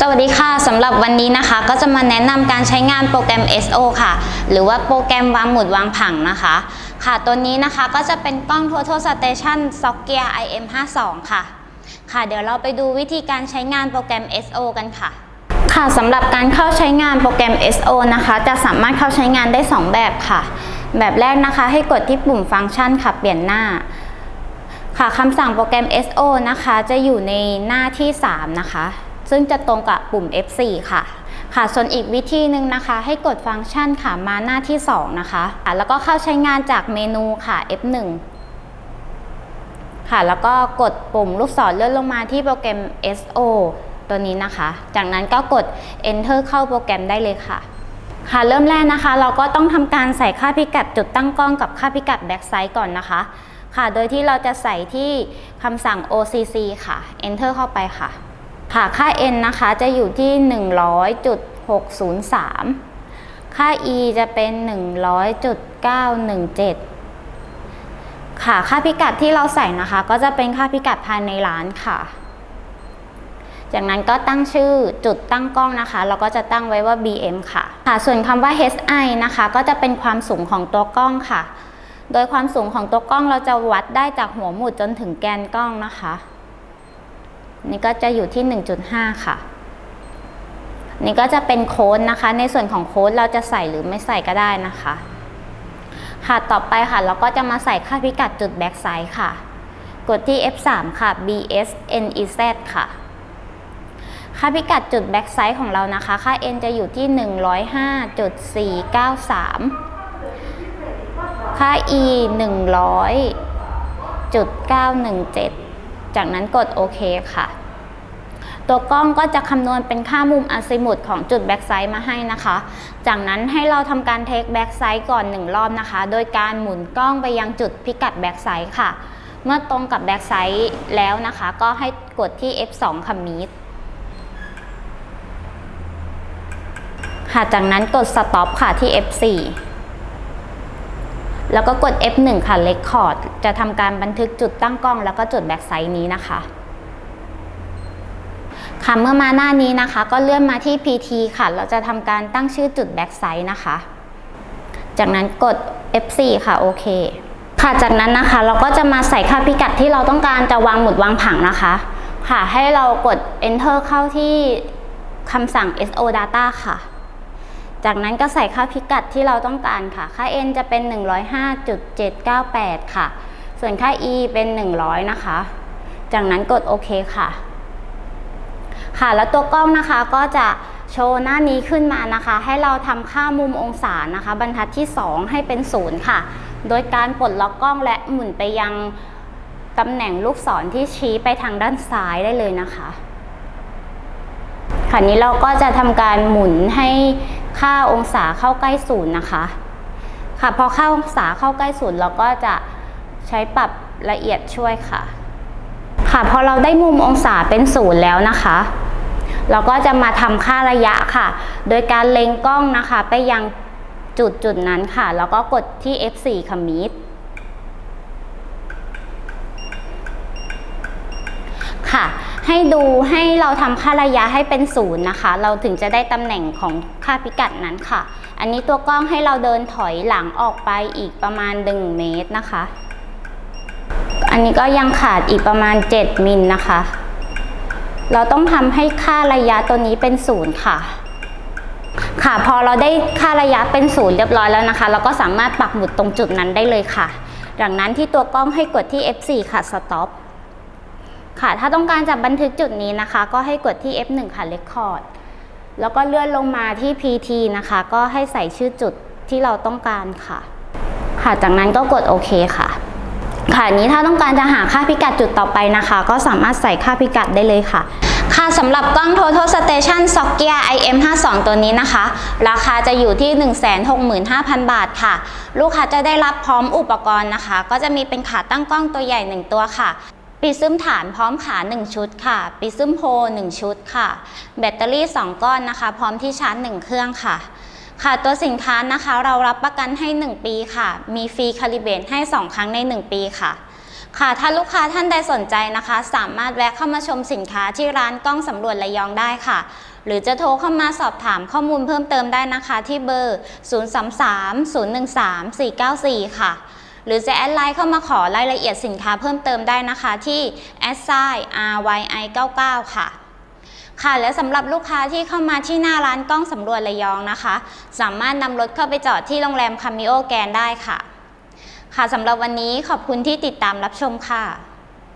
สวัสดีค่ะสำหรับวันนี้นะคะ ก็จะมาแนะนำการใช้งานโปรแกรม SO ค่ะ หรือว่าโปรแกรมวางหมุดวางผังนะคะ ค่ะตัวนี้นะคะก็จะเป็นกล้อง Total Station s o c k e a IM52 ค่ะ ค่ะ เดี๋ยวเราไปดูวิธีการใช้งานโปรแกรม SO กันค่ะ ค่ะสำหรับการเข้าใช้งานโปรแกรม SO นะคะ จะสามารถเข้าใช้งานได้ 2 แบบค่ะ แบบแรกนะคะ ให้กดที่ปุ่มฟังก์ชันค่ะเปลี่ยนหน้าค่ะคำสั่งโปรแกรม SO นะคะ จะอยู่ในหน้าที่ 3 นะคะ ซึ่งจะตรงกับปุ่ม F4 ค่ะค่ะ ส่วนอีกวิธีหนึ่งนะคะ ให้กดฟังก์ชันค่ะมาหน้าที่ 2 นะคะคะแล้วก็เข้าใช้งานจากเมนูค่ะ F1 ค่ะ แล้วก็กดปุ่มลูกศรเลื่อนลงมาที่โปรแกรม SO ตัวนี้นะคะ จากนั้นก็กด Enter เข้าโปรแกรมได้เลยค่ะ ค่ะ เริ่มแรกนะคะ เราก็ต้องทำการใส่ค่าพิกัดจุดตั้งกล้องกับค่าพิกัดแบ็กไซด์ก่อนนะคะ ค่ะ โดยที่เราจะใส่ที่คำสั่ง OCC ค่ะ Enter เข้าไปค่ะ ค่ะค่า n นะคะจะอยู่ที่ 100.603 ค่า e จะเป็น 100.917 ค่ะค่าพิกัดที่เราใส่นะคะ ก็จะเป็นค่าพิกัดภายในร้านค่ะ จากนั้นก็ตั้งชื่อจุดตั้งกล้องนะคะ เราก็จะตั้งไว้ว่า BM ค่ะ ค่ะ ส่วนคำว่า HI นะคะ ก็จะเป็นความสูงของตัวกล้องค่ะ โดยความสูงของตัวกล้องเราจะวัดได้จากหัวหมุดจนถึงแกนกล้องนะคะ นี่ก็จะอยู่ที่ 1.5 ค่ะ นี่ก็จะเป็นโค้ดนะคะ ในส่วนของโค้ดเราจะใส่หรือไม่ใส่ก็ได้นะคะ ค่ะต่อไปค่ะ เราก็จะมาใส่ค่าพิกัดจุดแบ็กไซด์ค่ะ กดที่ F3 ค่ะ BSNEZ ค่ะ ค่าพิกัดจุดแบ็กไซด์ของเรานะคะ ค่า n จะอยู่ที่ 105.493 ค่า e 100.917 จากนั้นกดโอเคค่ะ ตัวกล้องก็จะคำนวณเป็นค่ามุมอาซิมุดของจุดแบ็กไซด์มาให้นะคะ จากนั้นให้เราทำการเทคแบ็กไซด์ก่อน 1 รอบนะคะ โดยการหมุนกล้องไปยังจุดพิกัดแบ็กไซด์ค่ะ เมื่อตรงกับแบ็กไซด์แล้วนะคะ ก็ให้กดที่ F2 ค่ะมีดค่ะจากนั้นกด stop ค่ะที่ F4 แล้วก็กด F1 ค่ะ record จะทำการบันทึกจุดตั้งกล้อง แล้วก็จุดแบ็กไซด์นี้นะคะ ค่ะเมื่อมาหน้านี้นะคะ ก็เลื่อนมาที่ PT ค่ะ เราจะทำการตั้งชื่อจุดแบ็กไซด์นะคะ จากนั้นกด F4 ค่ะโอเค ค่ะจากนั้นนะคะเราก็จะมาใส่ค่าพิกัดที่เราต้องการจะวางหมุดวางผังนะคะ ค่ะให้เรากด Enter เข้าที่คำสั่ง SO Data ค่ะ จากนั้นก็ใส่ค่าพิกัดที่เราต้องการค่ะ ค่า n จะเป็น 105.798 ค่ะ ส่วนค่า e เป็น 100 นะคะ จากนั้นกดโอเคค่ะ ค่ะ แล้วตัวกล้องนะคะก็จะโชว์หน้านี้ขึ้นมานะคะ ให้เราทำค่ามุมองศานะคะ บรรทัดที่ 2 ให้เป็นศูนย์ค่ะ โดยการปลดล็อกกล้องและหมุนไปยังตำแหน่งลูกศรที่ชี้ไปทางด้านซ้ายได้เลยนะคะค่ะนี้เราก็จะทำการหมุนให้ ค่าองศาเข้าใกล้ศูนย์นะคะ ค่ะพอค่าองศาเข้าใกล้ศูนย์เราก็จะใช้ปรับละเอียดช่วยค่ะ ค่ะพอเราได้มุมองศาเป็นศูนย์แล้วนะคะ เราก็จะมาทำค่าระยะค่ะ โดยการเล็งกล้องนะคะ ไปยังจุดจุดนั้นค่ะ แล้วก็กดที่ F4 ค่ะมิดค่ะ ให้ดูให้เราทำค่าระยะให้เป็นศูนย์นะคะ เราถึงจะได้ตำแหน่งของค่าพิกัดนั้นค่ะ อันนี้ตัวกล้องให้เราเดินถอยหลังออกไปอีกประมาณ 1 เมตรนะคะ อันนี้ก็ยังขาดอีกประมาณ 7มิลนะคะ เราต้องทำให้ค่าระยะตัวนี้เป็นศูนย์ค่ะค่ะพอเราได้ค่าระยะเป็นศูนย์เรียบร้อยแล้วนะคะ เราก็สามารถปักหมุดตรงจุดนั้นได้เลยค่ะ ดังนั้นที่ตัวกล้องให้กดที่ F4 ค่ะ stop ค่ะ ถ้าต้องการจะบันทึกจุดนี้นะคะ ก็ให้กดที่ F1 ค่ะ record แล้วก็เลื่อนลงมาที่ PT นะคะ ก็ให้ใส่ชื่อจุดที่เราต้องการค่ะ ค่ะ จากนั้นก็กดโอเคค่ะ ค่ะนี้ถ้าต้องการจะหาค่าพิกัดจุดต่อไปนะคะ ก็สามารถใส่ค่าพิกัดได้เลยค่ะ ค่ะสำหรับกล้อง Total Station s o c k e a IM52 ตัวนี้นะคะ ราคาจะอยู่ที่ 165,000 บาทค่ะ ลูกค้าจะได้รับพร้อมอุปกรณ์นะคะ ก็จะมีเป็นขาตั้งกล้องตัวใหญ่ 1 ตัวค่ะ ปีซึมฐานพร้อมขา 1 ชุดค่ะ ปีซึมโพ1 ชุดค่ะ แบตเตอรี่ 2 ก้อนนะคะ พร้อมที่ชาร์จ 1 เครื่องค่ะ ค่ะตัวสินค้านะคะเรารับประกันให้ 1 ปีค่ะ มีฟรีคาลิเบรตให้ 2 ครั้งใน 1 ปีค่ะ ค่ะถ้าลูกค้าท่านใดสนใจนะคะ สามารถแวะเข้ามาชมสินค้าที่ร้านกล้องสำรวจระยองได้ค่ะ หรือจะโทรเข้ามาสอบถามข้อมูลเพิ่มเติมได้นะคะ ที่เบอร์ 033-013-494 ค่ะ หรือจะแอดไลน์เข้ามาขอรายละเอียดสินค้าเพิ่มเติมได้นะคะที่ s i ryi 99 ค่ะค่ะและสำหรับลูกค้าที่เข้ามาที่หน้าร้านกล้องสำรวจระยองนะคะ สามารถนำรถเข้าไปจอดที่โรงแรมคามิโอแกนได้ค่ะ ค่ะสำหรับวันนี้ขอบคุณที่ติดตามรับชมค่ะ